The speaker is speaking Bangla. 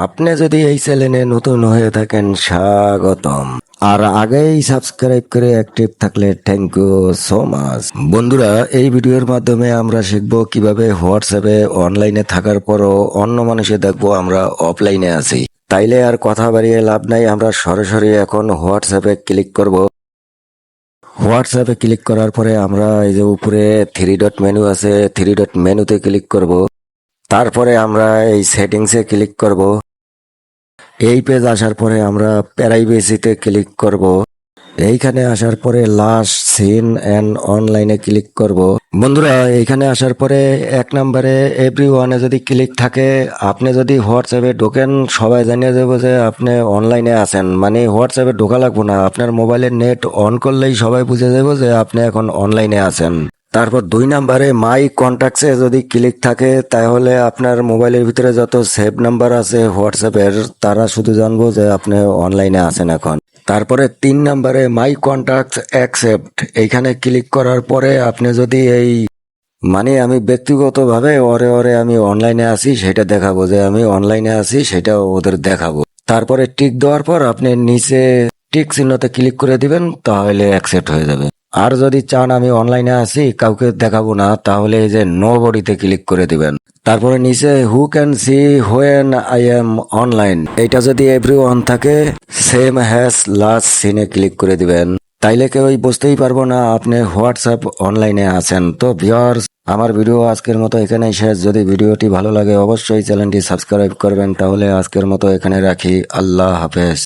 আপনি যদি এই চ্যানেলে নতুন হয়ে থাকেন, স্বাগতম। আর আগেই সাবস্ক্রাইব করে অ্যাক্টিভ থাকলে থ্যাংক ইউ সো মাচ বন্ধুরা, এই ভিডিওর মাধ্যমে আমরা শিখব কীভাবে হোয়াটসঅ্যাপে অনলাইনে থাকার পরও অন্য মানুষে দেখব আমরা অফলাইনে আছি। তাইলে আর কথা বাড়িয়ে লাভ নাই, আমরা সরাসরি এখন হোয়াটসঅ্যাপে ক্লিক করব। হোয়াটসঅ্যাপে ক্লিক করার পরে আমরা এই যে উপরে থ্রি ডট মেনু আছে থ্রি ডট মেনুতে ক্লিক করব। তারপরে আমরা এই সেটিংসে ক্লিক করব। এই পেজ আসার পরে আমরা প্রাইভেসিতে ক্লিক করব। এইখানে আসার পরে লাস্ট সিন অ্যান্ড অনলাইনে ক্লিক করব। বন্ধুরা, এইখানে আসার পরে এক নম্বরে এভরি ওয়ানে যদি ক্লিক থাকে, আপনি যদি হোয়াটসঅ্যাপে ঢোকেন, সবাই জানিয়ে দেবো যে আপনি অনলাইনে আছেন। মানে হোয়াটসঅ্যাপে ঢোকা লাগবো না, আপনার মোবাইলের নেট অন করলেই সবাই বুঝে যাব যে আপনি এখন অনলাইনে আছেন। তারপর দুই নাম্বারে মাই কন্ট্যাক্টসে যদি ক্লিক থাকে, তাহলে আপনার মোবাইলের ভিতরে যত সেভ নাম্বার আছে হোয়াটসঅ্যাপের তারা শুধু জানব যে আপনি অনলাইনে আছেন এখন। তারপরে তিন নাম্বারে মাই কন্ট্যাক্টস অ্যাকসেপ্ট এইখানে ক্লিক করার পরে আপনি যদি এই মানে আমি ব্যক্তিগতভাবে ওরে ওরে আমি অনলাইনে আছি, সেটা দেখাবো যে আমি অনলাইনে আছি, সেটা ওদের দেখাবো। তারপরে টিক দেওয়ার পর আপনি নিচে টিক চিহ্নতে ক্লিক করে দিবেন, তাহলে অ্যাকসেপ্ট হয়ে যাবে। আর যদি চান আমি অনলাইনে আছি, কাউকে দেখাবো না, তাহলে এই যে নো বডিতে ক্লিক করে দিবেন। তারপরে নিচে who can see when I am online এটা যদি এভরি ওয়ান থাকে সেম হ্যাজ লাস্ট সিনে ক্লিক করে দিবেন। তাইলে কেউই বুঝতেই পারব না, আপনি হোয়াটসঅ্যাপ অনলাইনে আছেন। তো ভিউয়ার্স আমার ভিডিও আজকের মতো এখানেই শেষ। যদি ভিডিওটি ভালো লাগে, অবশ্যই চ্যানেলটি সাবস্ক্রাইব করবেন, তাহলে আজকের মতো এখানে রাখি। আল্লাহ হাফেজ।